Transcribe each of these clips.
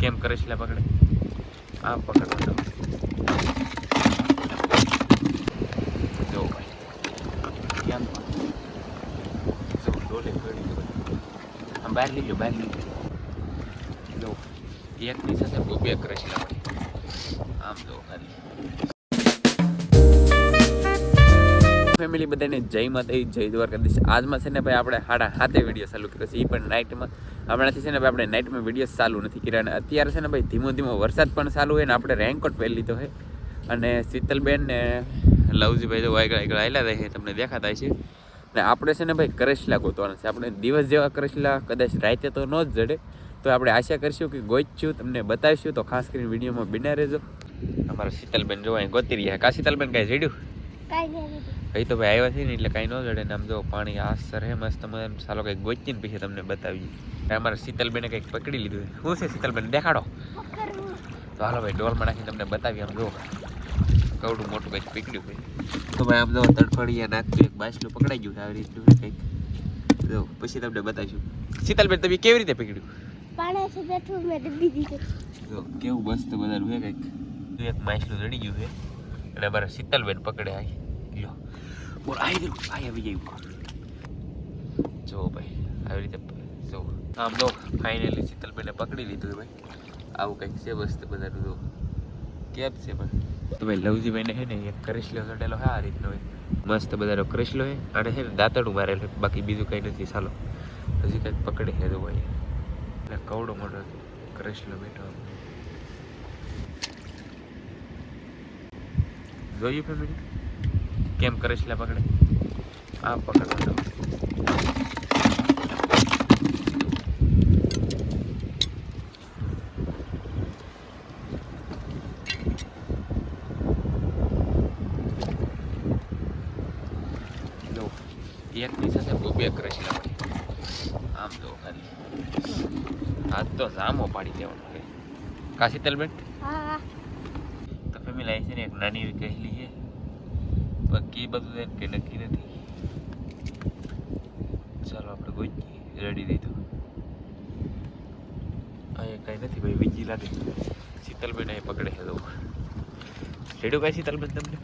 કેમ કરે છે પકડે? આ પકડો જો ભાઈ, કેમ? જો, ડોલે પડી આમ બહાર લઈ લો બહાર લઈ લો એકની સાથે બે કરે છે આમ જો, ખાલી. ફેમિલી બધાને જય માતા જય દ્વારકાધીશ. આજમાં છે ને ભાઈ આપણે હાડા હાથે વીડિયો ચાલુ કર્યો છે. એ પણ નાઇટમાં હમણાંથી છે ને ભાઈ આપણે નાઇટમાં વીડિયો ચાલુ નથી કર્યા અને અત્યારે છે ને ભાઈ ધીમો ધીમો વરસાદ પણ ચાલુ હોય ને આપણે રેનકોટ પહેરી લીધો છે. અને શીતલબેન ને લવજીભાઈ તો વાયગળ આગળ આવેલા રહે તમને દેખાતા છે ને આપણે છે ને ભાઈ કરેશલા ગોતવાના છે. આપણે દિવસ જેવા કરેશલા, કદાચ રાતે તો ન જ જડે. તો આપણે આશા કરીશું કે ગોઈશું તમને બતાવીશું. તો ખાસ કરીને વિડીયોમાં બિના રહેજો. અમારા શીતલબેન જોવા ગોતી રહ્યા કા શીતલબેન, કાંઈ જડ્યું કાંઈ કઈ તો ભાઈ આવ્યા છે ને એટલે કાંઈ ન જડે ને આમ જો પાણી આ સર હે મસ્ત મને સાલો કંઈક ગોચીને પછી તમને બતાવીએ. અમારે શીતલબેને કંઈક પકડી લીધું છે. શું છે શીતલબેન? દેખાડો. તો હાલો ભાઈ ડોલમાં નાખીને તમને બતાવી આમ જો. કવડું મોટું કંઈક પકડ્યું ભાઈ તો ભાઈ આમ જો તડફડિયા નાખતું એક બાસલું પકડાઈ ગયું આવી રીતનું કંઈક. જો પછી તમને બતાવીશું. શીતલબેન તમે કેવી રીતે પકડ્યું પાણી બેઠું મેં ડબ્બી દીધું જો કેવું મસ્ત બધાનું છે કંઈક. એક માછલું જડી ગયું છે. અને અમારે શીતલબેન પકડે આવી લો બોલ આવી ગયું આવી આવી ગયું જો ભાઈ આવી રીતે જો આમ લો ફાઇનલી શીતલબેને પકડી લીધું ભાઈ. આવું કંઈક છે મસ્ત બધાનું જો. કેમ છે ભાઈ? તો ભાઈ લવજીભાઈને છે ને એક કરેશલો ચડેલો છે આ રીતનો મસ્ત બધાનો કરિશલો હે અને છે ને દાંતડું મારેલું બાકી બીજું કંઈ નથી. ચાલો. હજી કંઈક પકડી તો ભાઈ. એટલે કવડો મોટો કરેશલો બેઠો જોયું ફેમિલી કેમ કરેશલા પકડે? આ પકડો એકની સાથે બહુ બે કરેશલા આમ તો ખાલી. હાથ તો જામો પાડી દેવાનો છે કાશી શીતલબેન હા. તો ફેમિલી આવી છે ને એક નાની એવી કહેલી છે. બાકી બધું એમ કે નક્કી નથી. ચાલો આપણે કોઈ રેડી દીધું અહીંયા કાંઈ નથી ભાઈ બીજી લાગે. શીતલબેન અહીં પકડે છે તો. રેડ્યું કાંઈ શીતલબેન તમને?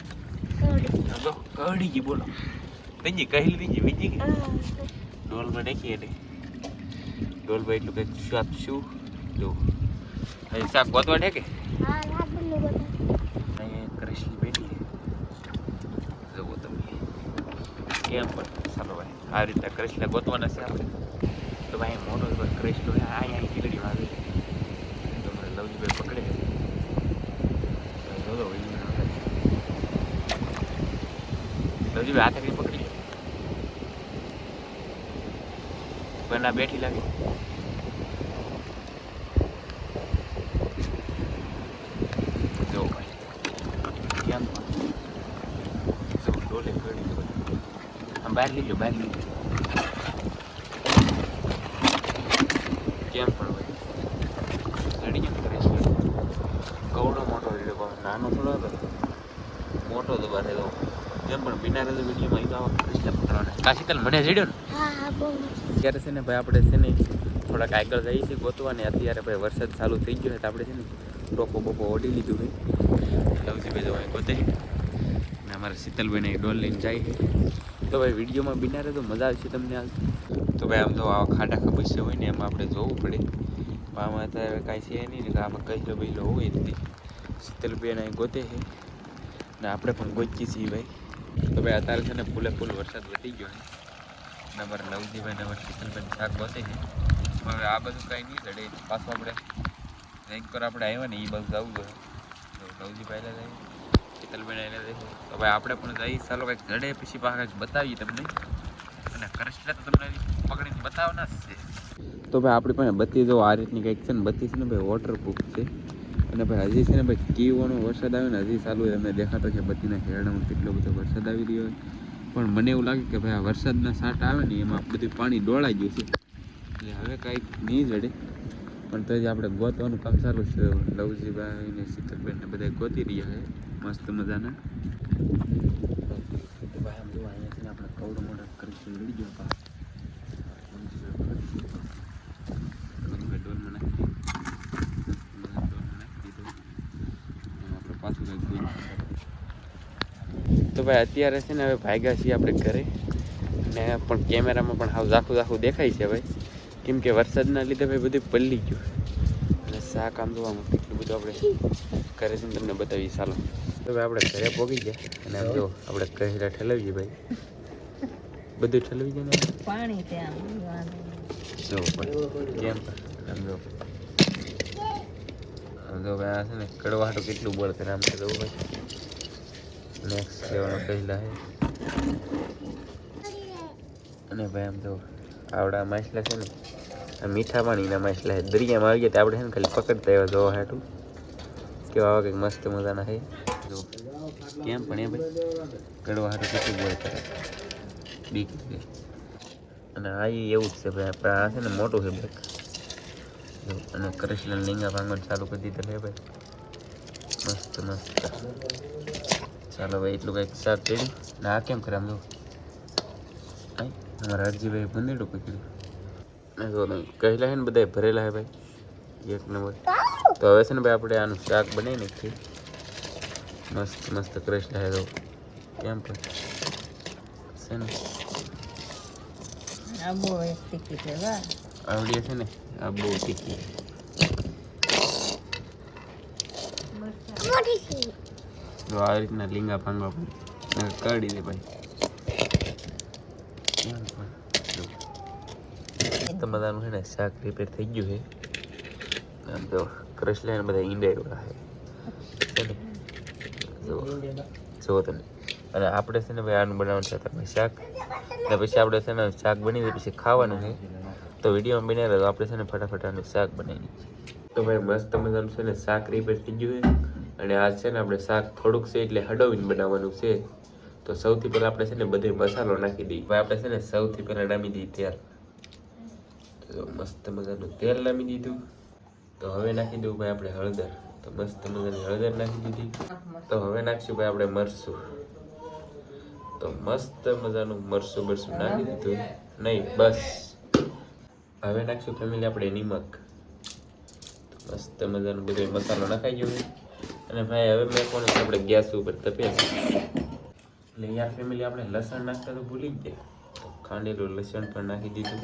કડી ગઈ બોલો. બીજી કહેલી બીજી કે હા. ડોલમાં નાખીએ ને ડોલમાં એટલું કંઈક શાક શું? જો અહીં શાક ગોતવા ઠેકે કે કરીશ લાગેલું અહીંયા કૃષ્ણ બેઠી છે જુઓ તમે કેમ પણ ચાલો ભાઈ. આ રીતે કૃષ્ણ ગોતવાના છે આપણે. તો ભાઈ મોટો ભાઈ કૃષ્ણ આ અહીંયા ખીલડી વાવે તો મારે લવજીભાઈ પકડે છે. ભાઈ લવજીભાઈ હાથે પકડી બના બેઠી લાગે જો ભાઈ કેમ જો ડોલે પડી ગયો આમ બહાર લીધો બહાર લઈ લો કેમ પણ ભાઈ ચડી કેમ કરે. છે કવડો મોટો લીધો પણ નાનો થોડો હતો. મોટો તો બારે તો કેમ પણ બિના રહેતો વિડીયોમાં એ તો આવા કૃષ્ણ પકડવાના કાશીતલ મને જડ્યો ને? હા હા બહુ અત્યારે છે ને ભાઈ આપણે છે ને થોડાક આગળ જઈએ છીએ ગોતવા ને અત્યારે ભાઈ વરસાદ ચાલુ થઈ ગયો છે તો આપણે છે ને ટોપો બોપો ઓઢી લીધું છે. લવજીભાઈ તો અહીં ગોતે ને અમારા શીતલભાઈને ડોલ લઈને જાય છે. તો ભાઈ વિડીયોમાં બિનારે તો મજા આવશે તમને હાલ. તો ભાઈ આમ તો આવા ખાડા ખબસ્ય હોય ને, એમાં આપણે જોવું પડે. આમાં અત્યારે કાંઈ છે નહીં ને, આમાં કહેલો બહેલો હોય જ નહીં શીતલભાઈ અહીં ગોતે છે. ને આપણે પણ ગોચીએ છીએ ભાઈ. તો ભાઈ અત્યારે છે ને ફૂલે ફૂલ વરસાદ વધી ગયો નંબર ને અમારા લવજીભાઈ ને અમારા શીતલભાઈ શાક ગોતે છે. હવે આ બધું કાંઈ નહીં ચડે. પાછું આપણે રેન્ક પર આપણે આવ્યા ને એ બધું જવું જોઈએ તો લવજીભાઈ જઈએ એને તો ભાઈ આપણે પણ જઈએ. ચાલો કંઈક જડે પછી પાછા કંઈક બતાવીએ તમને. અને કરશલા તો તમને પકડીને બતાવવાના જ છે તો ભાઈ આપણી પાસે બત્તી જો આ રીતની કંઈક છે ને, બત્તી છે ને ભાઈ વોટરપ્રૂફ છે. અને ભાઈ હજી છે ને ભાઈ કીવાનો વરસાદ આવે ને, હજી ચાલુ અમને દેખાતો કે બત્તીના ખેરડામાં કેટલો બધો વરસાદ આવી રહ્યો હોય પણ મને એવું લાગે કે ભાઈ આ વરસાદના સાટ આવે ને, એમાં બધું પાણી ડોળાઈ ગયું છે. એટલે હવે કાંઈક નહીં જડે. પણ તો આપણે ગોતવાનું કામ સારું છે. લવજીભાઈ ને શીતલબેન ને બધા ગોતી રહ્યા છે. મસ્ત મજાના. આપણે કવડ મોટા કરીશું રેડી ગયો પા તો ભાઈ અત્યારે છે ને હવે ભાગ્યા છીએ આપણે ઘરે. ને પણ કેમેરામાં પણ સાવ ઝાખું ઝાખું દેખાય છે ભાઈ. કેમ કે વરસાદના લીધે ભાઈ બધું પલ્લી ગયું. અને શાક આમ જોવામાં કેટલું બધું આપણે ઘરે છે ને તમને બતાવીએ ચાલો. તો ભાઈ આપણે ઘરે પહોંચી ગયા અને આમ જો આપણે કહેલા ઠલાવીએ ભાઈ. બધું ઠલવી જાય ને? પાણી ત્યાં જો કેમ? આમ જો. આમ જો ભાઈ આ છે ને કડવાટું કેટલું બોલ કરે આમ તો ભાઈ. નેક્સ્ટ લેવાનો કહેલા છે. અને ભાઈ આમ જો આવડા માછલા છે ને મીઠા પાણીના માછલા છે દરિયામાં આવી ગયા આપણે છે ને ખાલી પકડતા એવા જોવા હાટું. કેવા આવા કંઈક મસ્ત મજાના છે. જો, કેમ પણ એ ભાઈ કડવા હારું કશું બોલ કરે બીક અને આ એવું જ છે ભાઈ આપણે આ છે ને મોટું છે જો, અને કૃષ્ણ લીંગા ભાંગણ ચાલુ કરી દીધું હે ભાઈ. મસ્ત મસ્ત. ચાલો ભાઈ, એટલું કંઈક સાત કર્યું ને આ કેમ કરે આમ જો? અમારા હરજીભાઈ બંદેડું પકડ્યું. કહેલા છે ને બધા ભરેલા છે ભાઈ. એક નંબર તો હવે છે ને ભાઈ આપણે આનું શાક બનાવી નાખીએ. મસ્ત મસ્ત ક્રશ છે તો. કેમ પણ? છે ને? આ બહુ એક ટીકી છે આવડીએ છે ને? આ બહુ તીખી જો આ રીતના લીંગા ભાંગવા પણ કાઢી દે ભાઈ. મસ્ત મજાનું છે ને શાક રિપેર થઈ ગયું છે. આમ તો કૃષ્ણ ને બધા ઈંડા છે. ને જો જો તમે અને આપણે છે ને ભાઈ આનું બનાવવાનું છે તમે શાક. ને પછી આપણે છે ને શાક બની જાય, પછી ખાવાનું છે. તો વિડીયોમાં બની રહ્યો તો આપણે છે ને ફટાફટ આનું શાક બનાવી તો ભાઈ મસ્ત મજાનું છે ને શાક રિપેર થઈ ગયું છે. અને આ છે ને આપણે શાક થોડુંક છે એટલે હડવીને બનાવવાનું છે. તો સૌથી પહેલાં આપણે છે ને બધે મસાલો નાખી દઈએ. ભાઈ આપણે છે ને સૌથી પહેલાં નામી દઈએ તેલ તો મસ્ત મજાનું તેલ નામી દીધું. તો હવે નાખી દઉં ભાઈ આપણે હળદર. તો મસ્ત મજાની હળદર નાખી દીધી. તો હવે નાખશું ભાઈ આપણે મરસું તો મસ્ત મજાનું મરસું બરસું નાખી દીધું. નહીં, બસ. હવે નાખશું ફેમિલી આપણે નિમક. તો મસ્ત મજાનું બધો મસાલો નાખાઈ ગયો અને ભાઈ હવે મેં કોણ આપણે ગેસ ઉપર તપે એટલે યાર ફેમિલી આપણે લસણ નાખતા તો ભૂલી જ ગયા. ખાંડેલું લસણ પણ નાખી દીધું.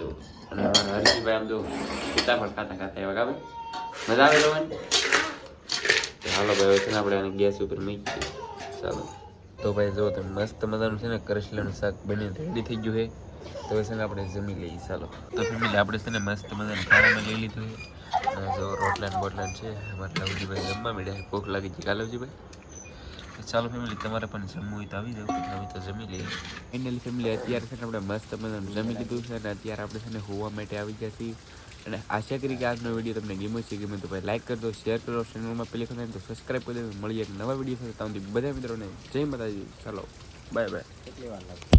જો અને અમારા હર્ષિભાઈ આમ જો પણ ખાતા ખાતા એવા ગાવે મજા આવે લોવાની તો હાલો ભાઈ છે ને આપણે આને ગેસ ઉપર મૂકી ચાલો. તો ભાઈ, જો તમે મસ્ત મજાનું છે ને કરસલાનું શાક બનીને રેડી થઈ ગયું છે. તો છે ને આપણે જમી લઈએ. ચાલો. તો ફેમિલી, આપણે છે ને મસ્ત મજાનું ખાવામાં લઈ લીધું છે. જો રોટલા બોટલા છે, અમારા લવજીભાઈ જમવા મળ્યા ભૂખ લાગી છે. કા ચાલો ફેમિલી તમારે પણ જમવું હોય તો આવી જાવ અમે તો જમી લઈએ. ફાઇનલી ફેમિલી અત્યારે છે ને આપણે મસ્ત મજાનું જમી લીધું છે અને અત્યારે આપણે છે ને હોવા માટે આવી ગયા છીએ. અને આશા કરી કે આજનો વીડિયો તમને ગમ્યો છે ગમે તો ભાઈ લાઈક કરી દો શેર કરો ચેનલમાં પેલી વખત તો સબસ્ક્રાઈબ કરી દો મળીએ એક નવા વીડિયો સાથે. તમને બધા મિત્રોને જય માતાજી. ચાલો બાય બાય